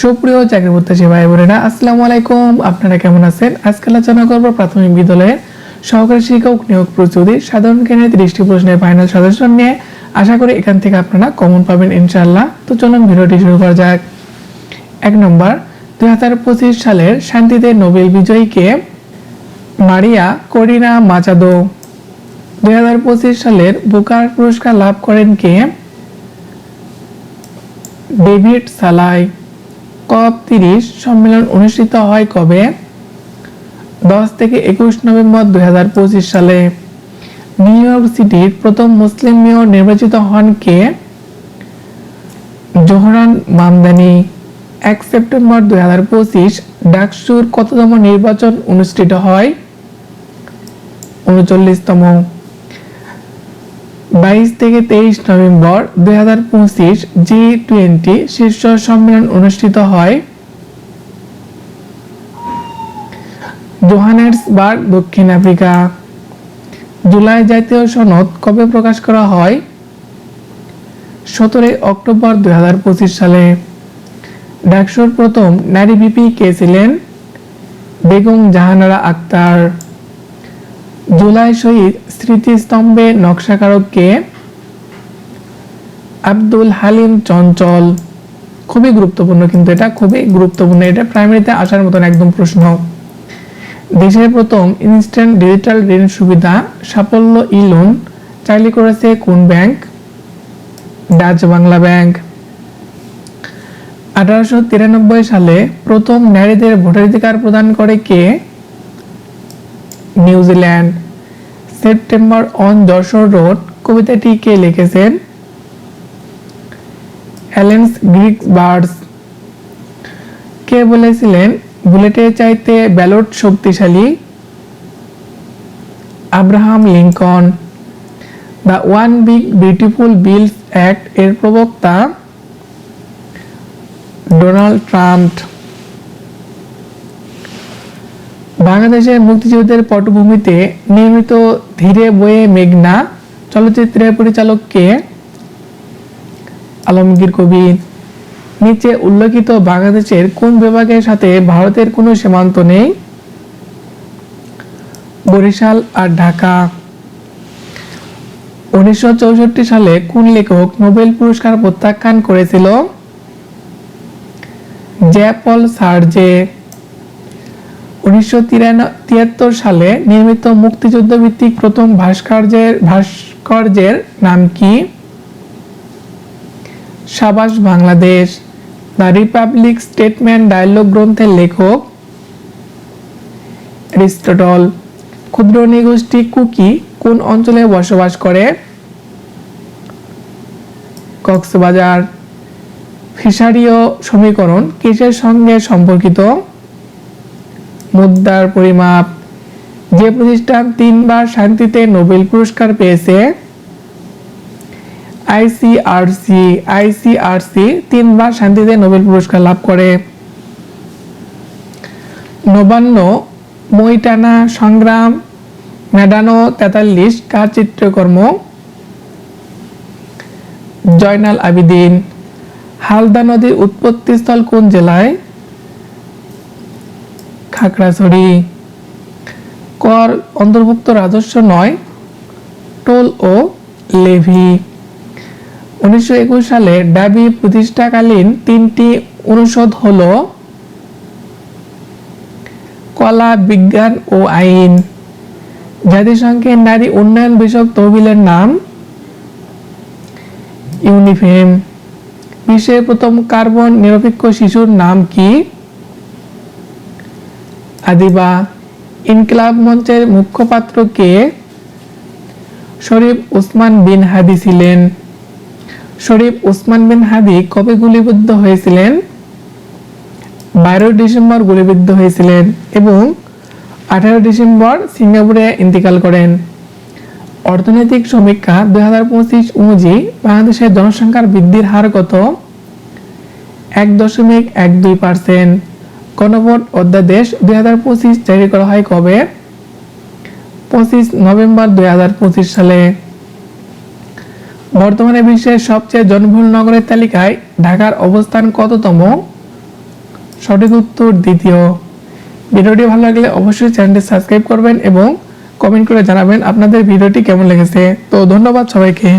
সুপ্রিয় চাকরি প্রত্যাশী ভাই বোনেরা, আসসালামু আলাইকুম। আপনারা কেমন আছেন? আজকে আলোচনা করব প্রাথমিক বিদ্যালয়ের সহকারী শিক্ষক নিয়োগ প্রস্তুতি, সাধারণ জ্ঞানের ত্রিশটি প্রশ্নের ফাইনাল সাজেশন নিয়ে। আশা করি এখান থেকে আপনারা কমন পাবেন ইনশাল্লাহ তো চলুন ভিডিওটি শুরু করা যাক। এক নম্বর, দুই হাজার পঁচিশ সালের শান্তিতে নোবেল বিজয়ীকে মারিয়া করিনা মাচাদো। দুই হাজার পঁচিশ সালের বুকার পুরস্কার লাভ করেন কে? ডেভিড সালাই। কপ তিরিশ সম্মেলন অনুষ্ঠিত হয় কবে? দশ থেকে একুশ নভেম্বর দুই হাজার পঁচিশ সালে। নিউ ইয়র্ক সিটির প্রথম মুসলিম মেয়র নির্বাচিত হন কে? জোহরান মামদানি। এক সেপ্টেম্বর দুই হাজার পঁচিশ ডাকসুর কততম নির্বাচন অনুষ্ঠিত হয়? উনচল্লিশতম। বাইশ থেকে তেইশ নভেম্বর দুই হাজার পঁচিশ জি টোয়েন্টি শীর্ষ সম্মেলন অনুষ্ঠিত হয়। জোহানেসবার্গ, দক্ষিণ আফ্রিকা। জুলাই জাতীয় সনদ কবে প্রকাশ করা হয়? সতেরোই অক্টোবর দুই হাজার পঁচিশ সালে। ডাকসুর প্রথম নারী বিপি কে ছিলেন? বেগম জাহানারা আক্তার। জুলাই শহীদ স্মৃতিস্তম্ভে নকশাকারক কে আব্দুল হালিম চঞ্চল। খুবই গুরুত্বপূর্ণ কিন্তু এটা, খুবই গুরুত্বপূর্ণ। এটা প্রাইমারিতে আসার মতন একদম প্রশ্ন। দেশের প্রথম ইনস্ট্যান্ট ডিজিটাল ঋণ সুবিধা সাফল্য ই লোন চালু করেছে কোন ব্যাংক? Dutch Bangla bank. আঠারোশো তিরানব্বই সালে প্রথম নারীদের ভোটাধিকার প্রদান করে কে? New Zealand September on Jessore road কবিতাটি কে লিখেছেন। অ্যালেন্স গ্রিক বার্ডস কে বলেছিলেন বুলেটের চাইতে ব্যালট শক্তিশালী Abraham Lincoln the one big beautiful bills act এর প্রবক্তা ডোনাল্ড ট্রাম্প। বাংলাদেশের মুক্তিযুদ্ধের পটভূমিতে নির্মিত ধীরে বয়ে মেঘনা চলচ্চিত্রের পরিচালক কে আলমগীর কবির। নিচে উল্লেখিত বাংলাদেশের কোন বিভাগের সাথে ভারতের কোনো সীমান্ত নেই? বরিশাল আর ঢাকা। উনিশশো চৌষট্টি সালে কোন লেখক নোবেল পুরস্কার প্রত্যাখ্যান করেছিল? জ্যাপল সার্জে। উনিশশো সালে নির্মিত মুক্তিযুদ্ধ ভিত্তিক প্রথম ভাস্কর্যের ভাস্কর্যের নাম কি? Shabash Bangladesh, the republic statement dialogue গ্রন্থের লেখক অ্যারিস্টটল ক্ষুদ্র নৃগোষ্ঠী কুকি কোন অঞ্চলে বসবাস করে? কক্সবাজার। ফিশারিও সমীকরণ কিসের সঙ্গে সম্পর্কিত? মুদ্রার পরিমাপ। যে প্রতিষ্ঠান তিনবার শান্তিতে নোবেল পুরস্কার পেয়েছে আইসিআরসি আইসিআরসি তিনবার শান্তিতে নোবেল পুরস্কার লাভ করে। নবান্ন মইটানা সংগ্রাম মেডানো তেতাল্লিশ কার চিত্রকর্ম। জয়নাল আবিদিন, হালদা নদীর উৎপত্তিস্থল কোন জেলায়? খাগড়াছড়ি। কর অন্তর্ভুক্ত রাজস্ব নয়, টোল ও লেভি। উনিশশো একুশ সালে ডাবি প্রতিষ্ঠাকালীন তিনটি অনুষদ হল কলা, বিজ্ঞান ও আইন। জাতিসংঘের নারী উন্নয়ন বিষয়ক তহবিলের নাম ইউনিফেম। বিশ্বের প্রথম কার্বন নিরপেক্ষ শিশুর নাম কি? আদিবা ইনকিলাব মঞ্চের মুখপাত্র কে শরীফ ওসমান বিন হাদি ছিলেন। শরীফ ওসমান বিন হাদি কবে গুলিবিদ্ধ হয়েছিলেন? বারো ডিসেম্বর গুলিবিদ্ধ হয়েছিলেন এবং আঠারো ডিসেম্বর সিঙ্গাপুরে ইন্তিকাল করেন। অর্থনৈতিক সমীক্ষা দুই হাজার পঁচিশ অনুযায়ী বাংলাদেশের জনসংখ্যার বৃদ্ধির হার কত? এক দশমিক এক দুই পার্সেন্ট। গণভোট অধ্যাদেশ দুই হাজার পঁচিশ জারি করা হয় কবে? পঁচিশ নভেম্বর দুই হাজার পঁচিশ সালে। বর্তমানে বিশ্বের সবচেয়ে জনবহুল নগরের তালিকায় ঢাকার অবস্থান কততম? সঠিক উত্তর দ্বিতীয়। ভিডিওটি ভালো লাগলে অবশ্যই চ্যানেলটি সাবস্ক্রাইব করবেন এবং কমেন্ট করে জানাবেন আপনাদের ভিডিওটি কেমন লেগেছে। তো ধন্যবাদ সবাইকে।